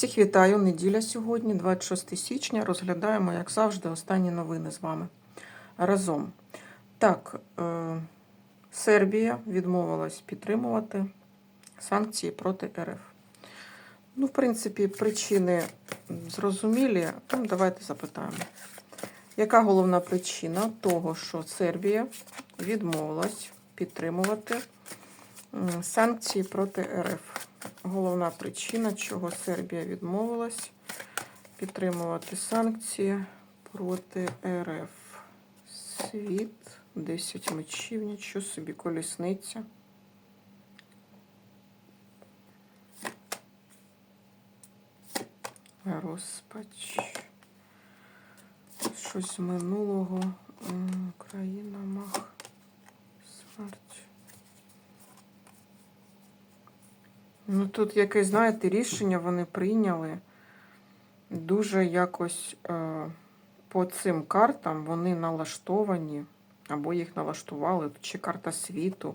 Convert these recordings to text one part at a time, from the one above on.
Всіх вітаю. Неділя сьогодні, 26 січня. Розглядаємо, як завжди, останні новини з вами разом. Так, е, Сербія відмовилась підтримувати санкції проти РФ. Ну, в принципі, причини зрозумілі. Ну, давайте запитаємо. Яка головна причина того, що Сербія відмовилась підтримувати санкції проти РФ? Головна причина, чого Сербія відмовилась підтримувати санкції проти РФ. Світ, 10 мечів, нічого собі, колісниця. Розпач. Щось минулого. Україна, мах. Смерть. Ну, тут якесь, знаєте, рішення вони прийняли. Дуже якось е, по цим картам вони налаштовані, або їх налаштували, чи карта світу,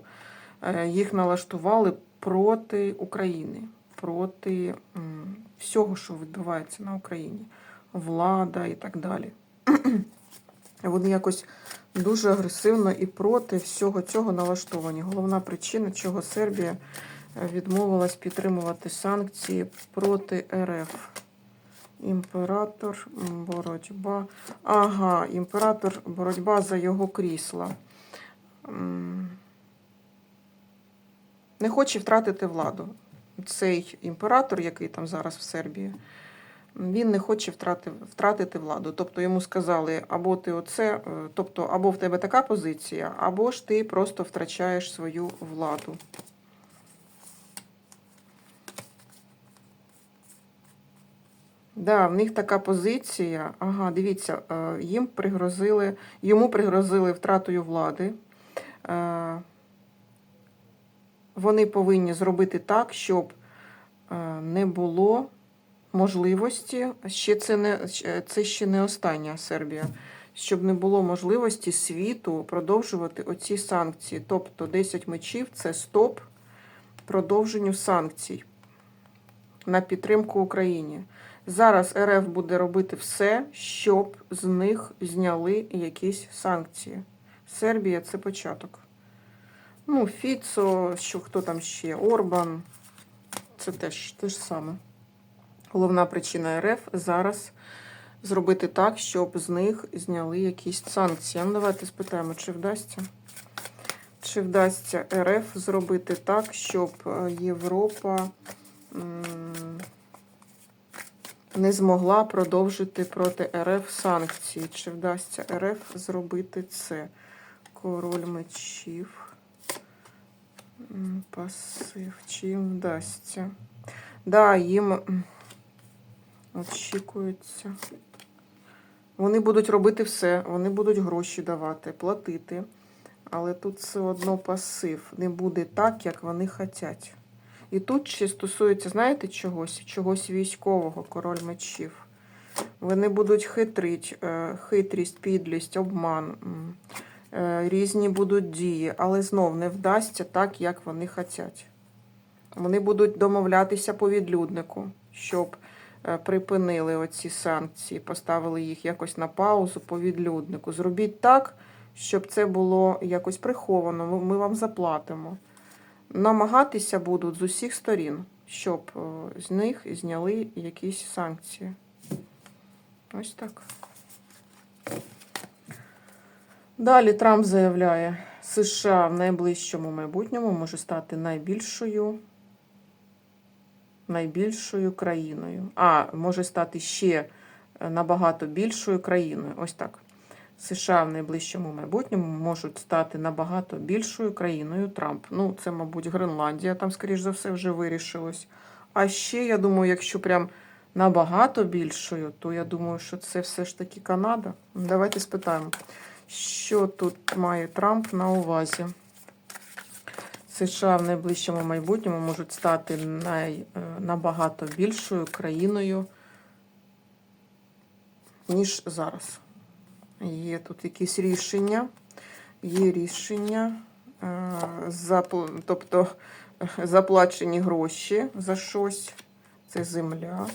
е, їх налаштували проти України, проти м, всього, що відбувається на Україні, влада і так далі. Вони якось дуже агресивно і проти всього цього налаштовані. Головна причина, чого Сербія відмовилась підтримувати санкції проти РФ. Імператор, боротьба. Ага, імператор, боротьба за його крісла. Не хоче втратити владу. Цей імператор, який там зараз в Сербії, він не хоче втрати, втратити владу. Тобто йому сказали, або ти оце, е, тобто, або в тебе така позиція, або ж ти просто втрачаєш свою владу. Да, в них така позиція. Ага, дивіться, е, їм пригрозили, йому пригрозили втратою влади. Е, Вони повинні зробити так, щоб е, не було можливості. Ще це не це ще не остання Сербія. Щоб не було можливості світу продовжувати оці санкції. Тобто 10 мечів це стоп продовженню санкцій на підтримку Україні. Зараз РФ буде робити все, щоб з них зняли якісь санкції. Сербія це початок. Ну, Фіцо, що хто там ще, Орбан. Це теж те ж саме. Головна причина РФ зараз зробити так, щоб з них зняли якісь санкції. Ну, давайте спитаємо, чи вдасться. Чи вдасться РФ зробити так, щоб е, Європа не змогла продовжити проти РФ санкції. Чи вдасться РФ зробити це? Король мечів. Пасив. Чи їм вдасться? Да, їм очікується. Вони будуть робити все, вони будуть гроші давати, платити. Але тут все одно пасив. Не буде так, як вони хочуть. І тут ще стосується, знаєте, чогось? Чогось військового, король мечів. Вони будуть хитрить, е, хитрість, підлість, обман, е, різні будуть дії, але знов не вдасться так, як вони хочуть. Вони будуть домовлятися по відлюднику, щоб е, припинили оці санкції, поставили їх якось на паузу по відлюднику. Зробіть так, щоб це було якось приховано. Ми вам заплатимо намагатися будуть з усіх сторін, щоб е, з них зняли якісь санкції. Ось так. Далі Трамп заявляє, США в найближчому майбутньому може стати найбільшою, найбільшою країною. А, може стати ще е, набагато більшою країною. Ось так. США в найближчому майбутньому можуть стати набагато більшою країною Трамп. Ну, це, мабуть, Гренландія, там, скоріш за все, вже вирішилось. А ще, я думаю, якщо прям набагато більшою, то я думаю, що це все ж таки Канада. Давайте спитаємо, що тут має Трамп на увазі. США в найближчому майбутньому можуть стати най, е, набагато більшою країною, ніж зараз. Є тут якісь рішення, є рішення, е, тобто е, заплачені гроші за щось. Це земля.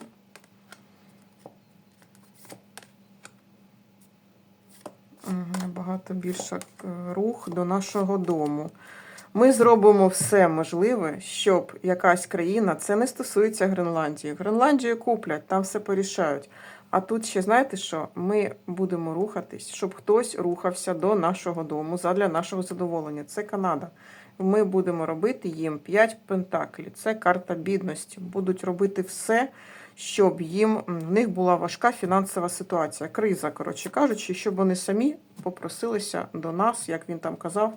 Набагато більше е, рух до нашого дому. Ми зробимо все можливе, щоб якась країна, це не стосується Гренландії. Гренландію куплять, там все порішають. А тут ще знаєте що? Ми будемо рухатись, щоб хтось рухався до нашого дому задля нашого задоволення. Це Канада. Ми будемо робити їм 5 пентаклів. Це карта бідності. Будуть робити все, щоб їм в них була важка фінансова ситуація. Криза, коротше кажучи, щоб вони самі попросилися до нас, як він там казав,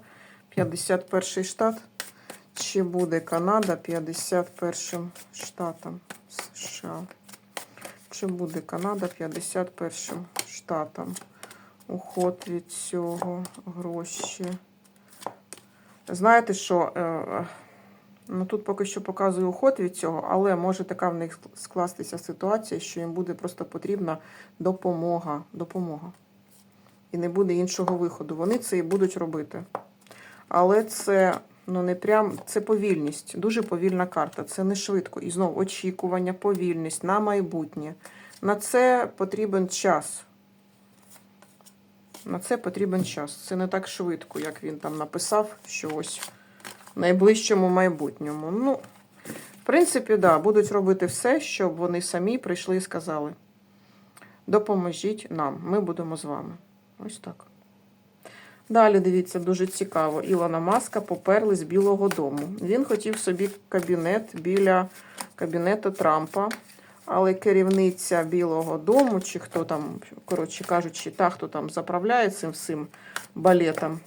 51 штат. Чи буде Канада 51 штатом США? Чи буде Канада 51 штатом? Уход від цього, гроші. Знаєте що? е, Ну, тут поки що показую уход від цього, але може така в них скластися ситуація, що їм буде просто потрібна допомога. допомога. І не буде іншого виходу. Вони це і будуть робити. Але це ну не прям це повільність, дуже повільна карта. Це не швидко. І знову очікування, повільність на майбутнє. На це потрібен час. На це потрібен час. Це не так швидко, як він там написав, що ось в найближчому майбутньому. Ну, в принципі, да, будуть робити все, щоб вони самі прийшли і сказали: допоможіть нам, ми будемо з вами. Ось так. Далі, дивіться, дуже цікаво. Ілона Маска поперли з Білого Дому. Він хотів собі кабінет біля кабінету Трампа, але керівниця Білого Дому, чи хто там, коротше кажучи, та, хто там заправляє цим всім балетом,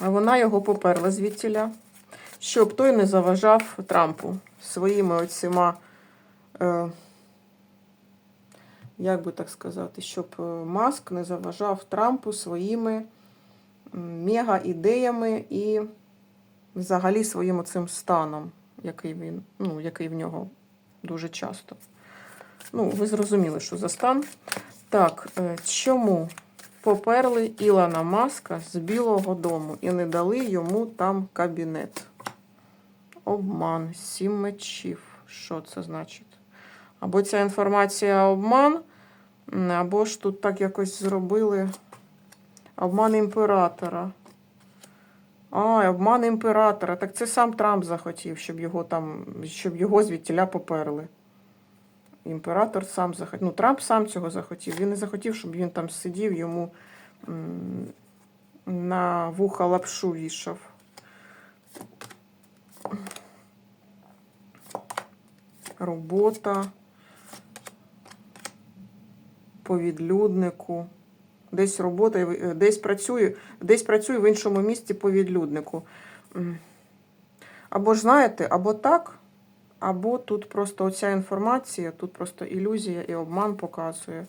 вона його поперла звідтіля, щоб той не заважав Трампу своїми оціма, е, як би так сказати, щоб е, Маск не заважав Трампу своїми мега-ідеями і взагалі своїм оцим станом, який він, ну, який в нього дуже часто. Ну, ви зрозуміли, що за стан. Так, е, чому поперли Ілона Маска з Білого Дому і не дали йому там кабінет? Обман, сім мечів. Що це значить? Або ця інформація обман, або ж тут так якось зробили. Обман імператора. А, обман імператора. Так це сам Трамп захотів, щоб його там, щоб його звідтіля поперли. Імператор сам захотів. Ну, Трамп сам цього захотів. Він не захотів, щоб він там сидів, йому на вуха лапшу вішав. Робота по відлюднику. Десь робота, е, десь працює, десь працює в іншому місці по відлюднику. Або ж знаєте, або так, або тут просто оця інформація, тут просто ілюзія і обман показує.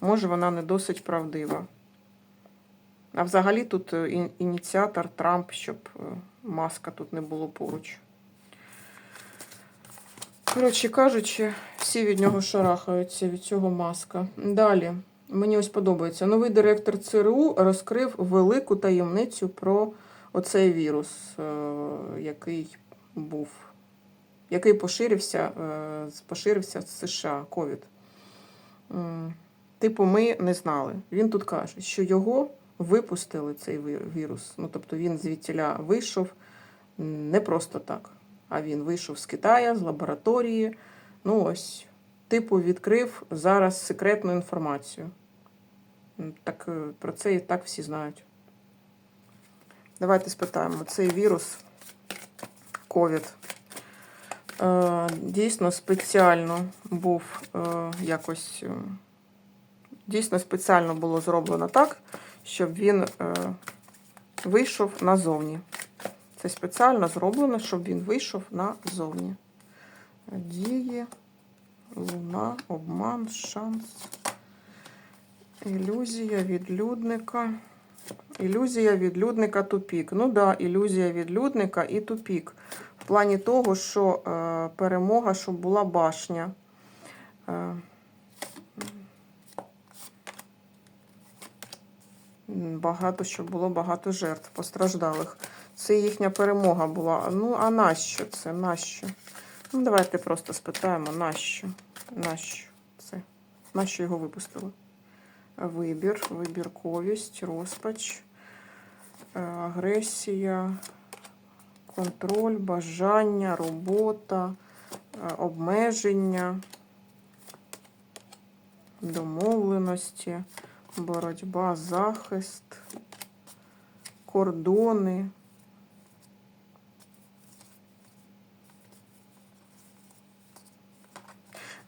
Може, вона не досить правдива. А взагалі тут е, ініціатор Трамп, щоб е, маска тут не було поруч. Коротше кажучи, всі від нього шарахаються від цього маска. Далі. Мені ось подобається. Новий директор ЦРУ розкрив велику таємницю про оцей вірус, е, який був, який поширився, е, поширився з США, ковід. Типу, ми не знали. Він тут каже, що його випустили цей вірус. Ну, тобто він звідтіля вийшов не просто так, а він вийшов з Китаю, з лабораторії. Ну ось, типу, відкрив зараз секретну інформацію. Так е, про це і так всі знають. Давайте спитаємо, цей вірус ковід е, дійсно спеціально був е, якось. Дійсно спеціально було зроблено так, щоб він вийшов назовні. Це спеціально зроблено, щоб він вийшов назовні. Дії, луна, обман, шанс. Ілюзія відлюдника. Ілюзія відлюдника тупік. Ну да, ілюзія відлюдника і тупік. В плані того, що е, перемога, щоб була башня. Е, багато, щоб було багато жертв постраждалих. Це їхня перемога була. Ну, а нащо це? Нащо? Ну, давайте просто спитаємо, нащо? Нащо це? Нащо його випустили? Вибір, вибірковість, розпач, е, агресія, контроль, бажання, робота, е, обмеження, домовленості, боротьба, захист, кордони.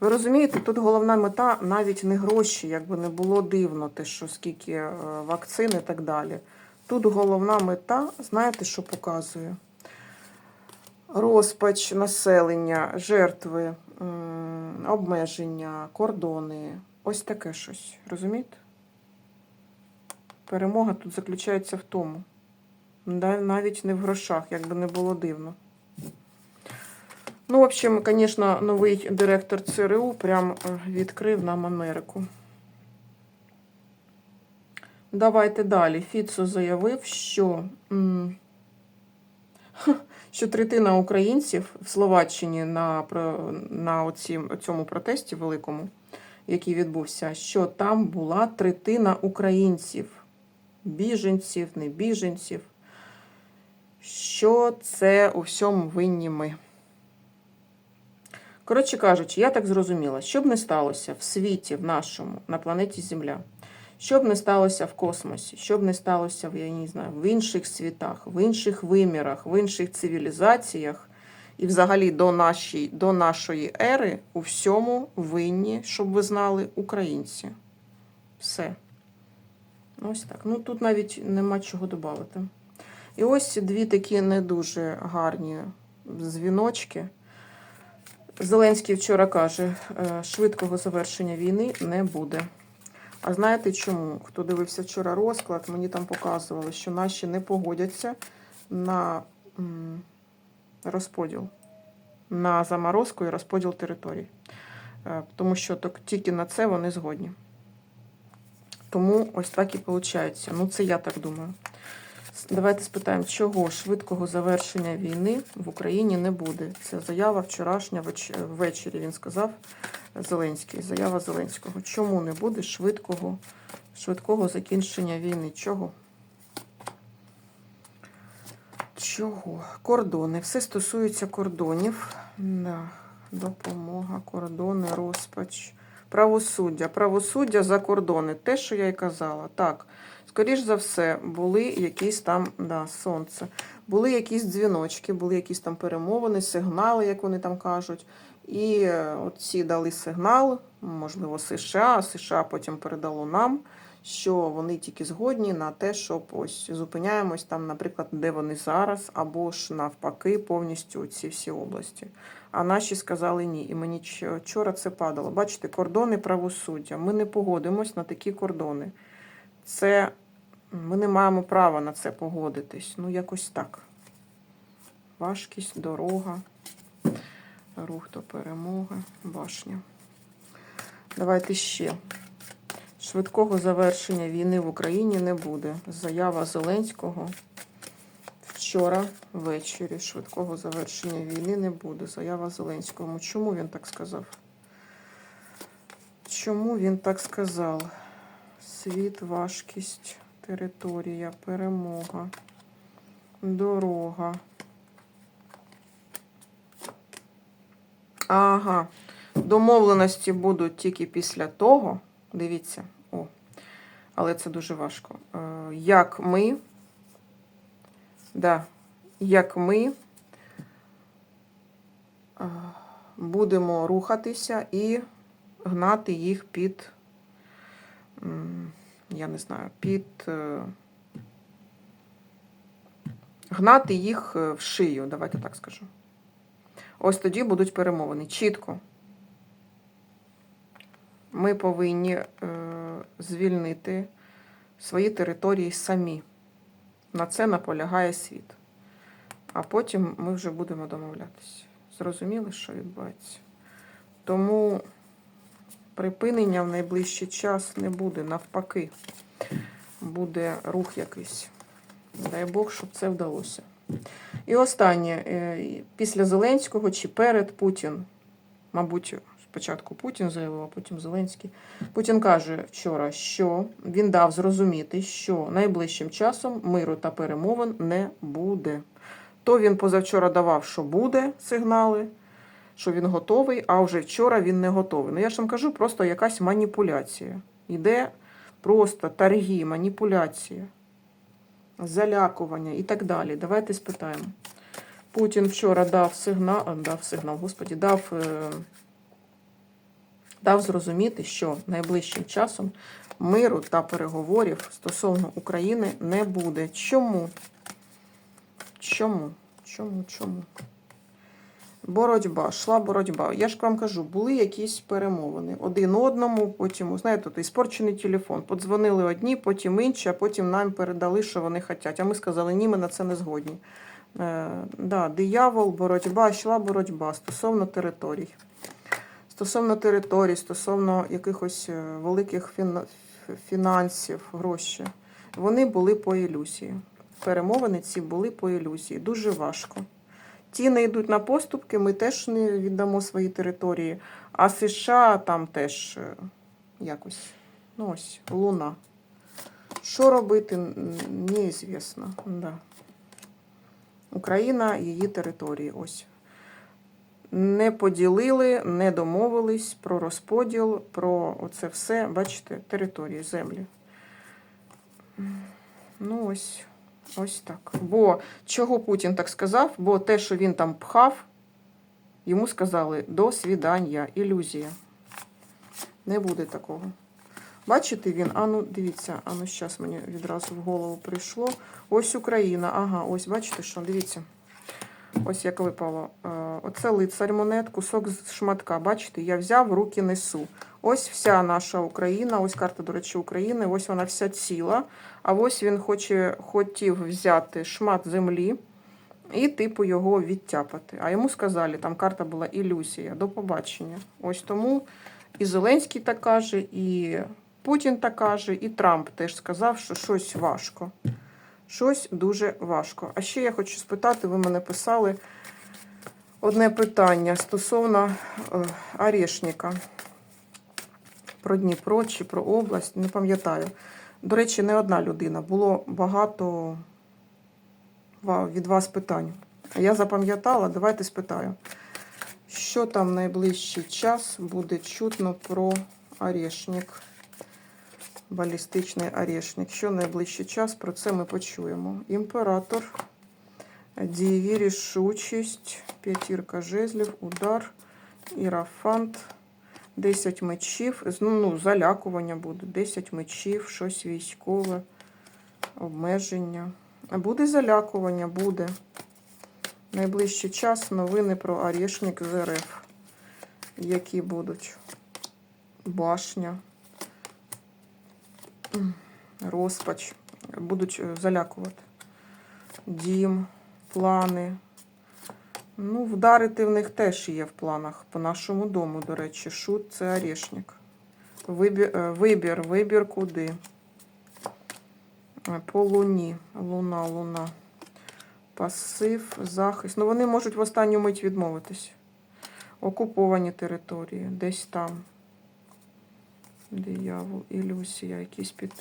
Ви розумієте, тут головна мета навіть не гроші, якби не було дивно, те, що скільки е, вакцин і так далі. Тут головна мета, знаєте, що показує? Розпач населення, жертви, обмеження, кордони. Ось таке щось. Розумієте? Перемога тут заключається в тому. Навіть не в грошах, як би не було дивно. Ну, в общем, звісно, новий директор ЦРУ прям е, відкрив нам Америку. Давайте далі. Фіцо заявив, що, що третина українців в Словаччині на, на оці, цьому протесті великому, який відбувся, що там була третина українців, біженців, не біженців, що це у всьому винні ми. Коротше кажучи, я так зрозуміла, що б не сталося в світі, в нашому, на планеті Земля, що б не сталося в космосі, що б не сталося в, я не знаю, в інших світах, в інших вимірах, в інших цивілізаціях, і взагалі до, нашій, до нашої ери у всьому винні, щоб ви знали, українці. Все. Ось так. Ну тут навіть нема чого додати. І ось дві такі не дуже гарні дзвіночки. Зеленський вчора каже, е, швидкого завершення війни не буде. А знаєте чому? Хто дивився вчора розклад, мені там показували, що наші не погодяться на розподіл, на заморозку і розподіл територій. Е, Тому що тільки на це вони згодні. Тому ось так і виходить. Ну, це я так думаю. Давайте спитаємо, чого швидкого завершення війни в Україні не буде. Це заява вчорашня веч- ввечері. Він сказав Зеленський. Заява Зеленського. Чому не буде швидкого, швидкого закінчення війни? Чого? Чого? Кордони. Все стосується кордонів. Допомога, кордони, розпач. Правосуддя. Правосуддя за кордони. Те, що я й казала. Так. Скоріш за все, були якісь там, да, сонце, були якісь дзвіночки, були якісь там перемовини, сигнали, як вони там кажуть. І е, ці дали сигнал, можливо, США, США потім передало нам, що вони тільки згодні на те, щоб ось зупиняємось там, наприклад, де вони зараз, або ж навпаки, повністю ці всі області. А наші сказали ні. І мені вчора це падало. Бачите, кордони правосуддя. Ми не погодимось на такі кордони. Це ми не маємо права на це погодитись. Ну, якось так. Важкість, дорога, рух до перемоги, башня. Давайте ще. Швидкого завершення війни в Україні не буде. Заява Зеленського вчора ввечері. Швидкого завершення війни не буде. Заява Зеленського. Чому він так сказав? Чому він так сказав? Світ, важкість, територія, перемога, дорога. Ага. Домовленості будуть тільки після того. Дивіться, о, але це дуже важко. Е, Як ми, да, як ми е, будемо рухатися і гнати їх під, я не знаю, під. е, Гнати їх е, в шию, давайте так скажу. Ось тоді будуть перемовини. Чітко. Ми повинні е, звільнити свої території самі. На це наполягає світ. А потім ми вже будемо домовлятися. Зрозуміли, що відбувається? Тому припинення в найближчий час не буде. Навпаки, буде рух якийсь. Дай Бог, щоб це вдалося. І останнє, е, після Зеленського чи перед Путін, мабуть, спочатку Путін заявив, а потім Зеленський. Путін каже вчора, що він дав зрозуміти, що найближчим часом миру та перемовин не буде. То він позавчора давав, що буде сигнали, що він готовий, а вже вчора він не готовий. Ну я ж вам кажу, просто якась маніпуляція. Йде просто торги, маніпуляція, залякування і так далі. Давайте спитаємо. Путін вчора дав сигнал, дав сигнал, господі, дав, е, дав зрозуміти, що найближчим часом миру та переговорів стосовно України не буде. Чому? Чому? Чому? Чому? Боротьба, йшла боротьба. Я ж вам кажу, були якісь перемовини. Один одному, потім, знаєте, той спорчений телефон. Подзвонили одні, потім інші, а потім нам передали, що вони хочуть. А ми сказали, ні, ми на це не згодні. Е, да, диявол, боротьба, йшла боротьба стосовно територій. Стосовно територій, стосовно якихось е, великих фіна- фінансів, грошей. Вони були по ілюзії. Перемовини ці були по ілюзії. Дуже важко. Ті не йдуть на поступки, ми теж не віддамо свої території. А США там теж е, якось. Ну ось, луна. Що робити, неізвісно. Да. Україна, її території. Ось. Не поділили, не домовились про розподіл, про оце все, бачите, території, землі. Ну, ось, ось так. Бо чого Путін так сказав? Бо те, що він там пхав, йому сказали до свідання, ілюзія. Не буде такого. Бачите він? Ану, дивіться, ану, зараз мені відразу в голову прийшло. Ось Україна. Ага, ось бачите, що? Дивіться. Ось як випало. Е, Оце лицарь монет, кусок з шматка. Бачите, я взяв, руки несу. Ось вся наша Україна, ось карта, до речі, України, ось вона вся ціла. А ось він хоче, хотів взяти шмат землі і, типу, його відтяпати. А йому сказали, там карта була ілюзія. До побачення. Ось тому і Зеленський так каже, і Путін так каже, і Трамп теж сказав, що щось важко. Щось дуже важко. А ще я хочу спитати, ви мене писали одне питання стосовно е, Орешника. Про Дніпро чи про область, не пам'ятаю. До речі, не одна людина. Було багато від вас питань. Я запам'ятала, давайте спитаю. Що там найближчий час буде чутно про Орешник? Балістичний орешник. Що найближчий час про це ми почуємо. Імператор, дієві, рішучість, п'ятірка жезлів, удар, ірафант, 10 мечів, ну, ну, залякування буде, 10 мечів, щось військове, обмеження. Буде залякування, буде. Найближчий час новини про орешник з РФ. Які будуть? Башня розпач, будуть е, залякувати. Дім, плани. Ну, вдарити в них теж є в планах. По нашому дому, до речі, шут це орешник. Вибір, вибір, вибір куди. Е, По луні. Луна, луна. Пасив, захист. Ну, вони можуть в останню мить відмовитись. Окуповані території, десь там. Диявол, ілюзія, якісь під.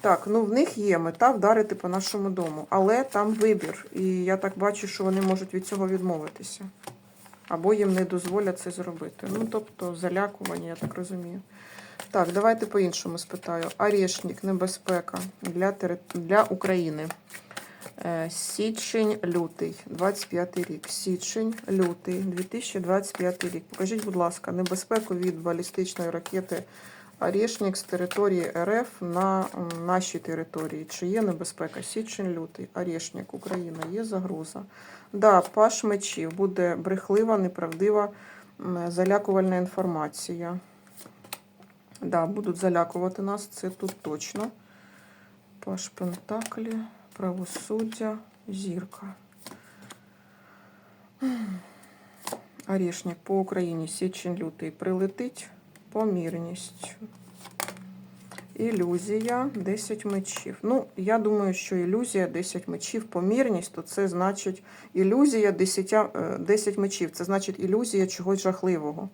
Так, ну в них є мета вдарити по нашому дому, але там вибір. І я так бачу, що вони можуть від цього відмовитися. Або їм не дозволять це зробити. Ну, тобто, залякування, я так розумію. Так, давайте по-іншому спитаю. Орешник, небезпека для, тери- для України. Е, Січень, лютий, 25 рік. Січень, лютий, 2025 рік. Покажіть, будь ласка, небезпеку від балістичної ракети Орешник з території РФ на нашій території. Чи є небезпека? Січень, лютий, Орешник, Україна, є загроза. Да, паш мечів, буде брехлива, неправдива залякувальна інформація. Да, будуть залякувати нас, це тут точно. Паш Пентаклі, правосуддя, зірка. Орешник по Україні, січень, лютий прилетить. Помірність. Ілюзія 10 мечів. Ну, я думаю, що ілюзія 10 мечів, помірність, то це значить ілюзія 10, е, 10 мечів. Це значить ілюзія чогось жахливого.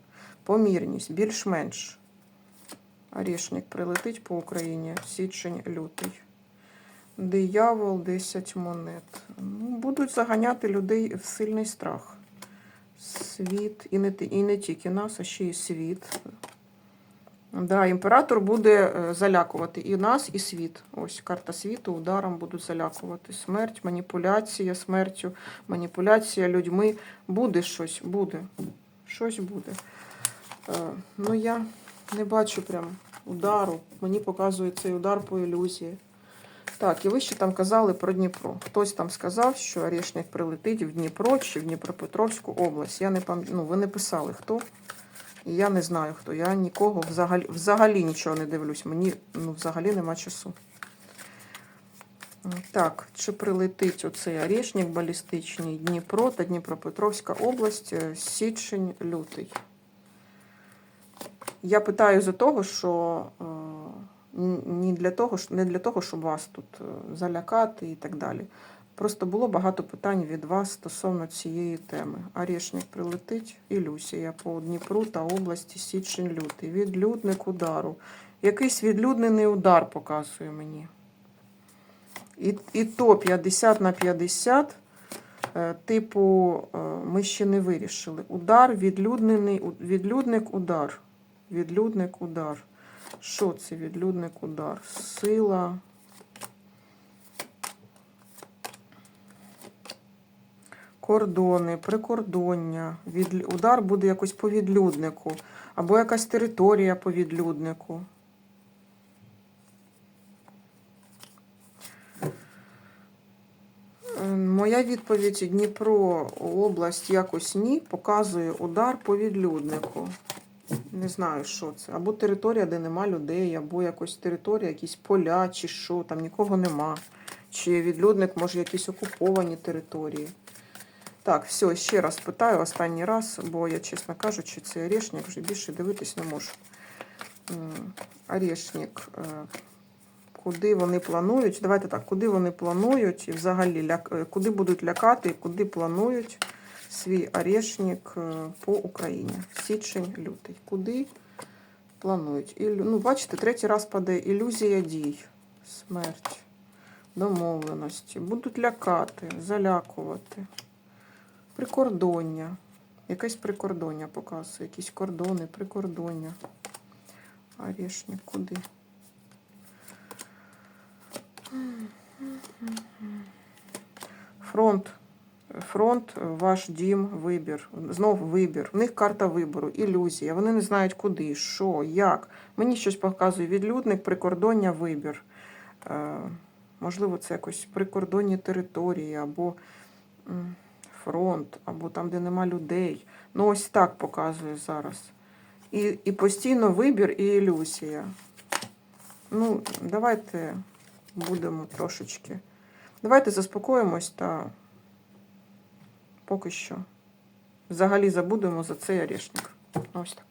помірність, більш-менш. Орешник прилетить по Україні, січень, лютий. Диявол, 10 монет. Ну, будуть заганяти людей в сильний страх. Світ, і не, і не тільки нас, а ще й світ. Да, імператор буде е, залякувати і нас, і світ. Ось карта світу ударом будуть залякувати. Смерть, маніпуляція смертю, маніпуляція людьми. Буде щось, буде. Щось буде. Е, ну, я не бачу прям удару. Мені показує цей удар по ілюзії. Так, і ви ще там казали про Дніпро. Хтось там сказав, що Орешник прилетить в Дніпро чи в Дніпропетровську область. Я не пам... ну, ви не писали хто. І я не знаю хто. Я нікого взагалі, взагалі нічого не дивлюсь. Мені ну, взагалі нема часу. Так, чи прилетить оцей Орешник балістичний Дніпро та Дніпропетровська область, е, січень, лютий. Я питаю за того, що не для того, не для того, щоб вас тут е, залякати і так далі. Просто було багато питань від вас стосовно цієї теми. Орешник прилетить, ілюзія по Дніпру та області січень лютий. Відлюдник удару. Якийсь відлюднений удар показує мені. І, і то 50 на 50, е, типу, е, ми ще не вирішили. Удар, відлюднений, відлюдник, удар. Відлюдник, удар. Що це відлюдник, удар? Сила. Кордони, прикордоння. Від... Удар буде якось по відлюднику. Або якась територія по відлюднику. Е, Моя відповідь Дніпро область якось ні, показує удар по відлюднику. Не знаю, що це. Або територія, де нема людей, або якось територія, якісь поля, чи що, там нікого нема. Чи відлюдник, може, якісь окуповані території. Так, все, ще раз питаю останній раз, бо я, чесно кажучи, цей орешник вже більше дивитись не можу. Орешник. е, Куди вони планують? Давайте так, куди вони планують і взагалі е, куди будуть лякати, і куди планують свій орешник е, по Україні. Січень, лютий. Куди планують? Ілю... Ну, бачите, третій раз паде ілюзія дій, смерть, домовленості. Будуть лякати, залякувати. Прикордоння. Якесь прикордоння показує, якісь кордони, прикордоння. Орешник, куди? Фронт. Фронт, ваш дім, вибір. Знов вибір. В них карта вибору, ілюзія. Вони не знають куди, що, як. Мені щось показує відлюдник, прикордоння, вибір. Е, можливо, це якось прикордонні території, або фронт, або там, де нема людей. Ну, ось так показує зараз. І, і постійно вибір і ілюзія. Ну, давайте будемо трошечки. Давайте заспокоїмось та поки що взагалі забудемо за цей орешник. Ось так.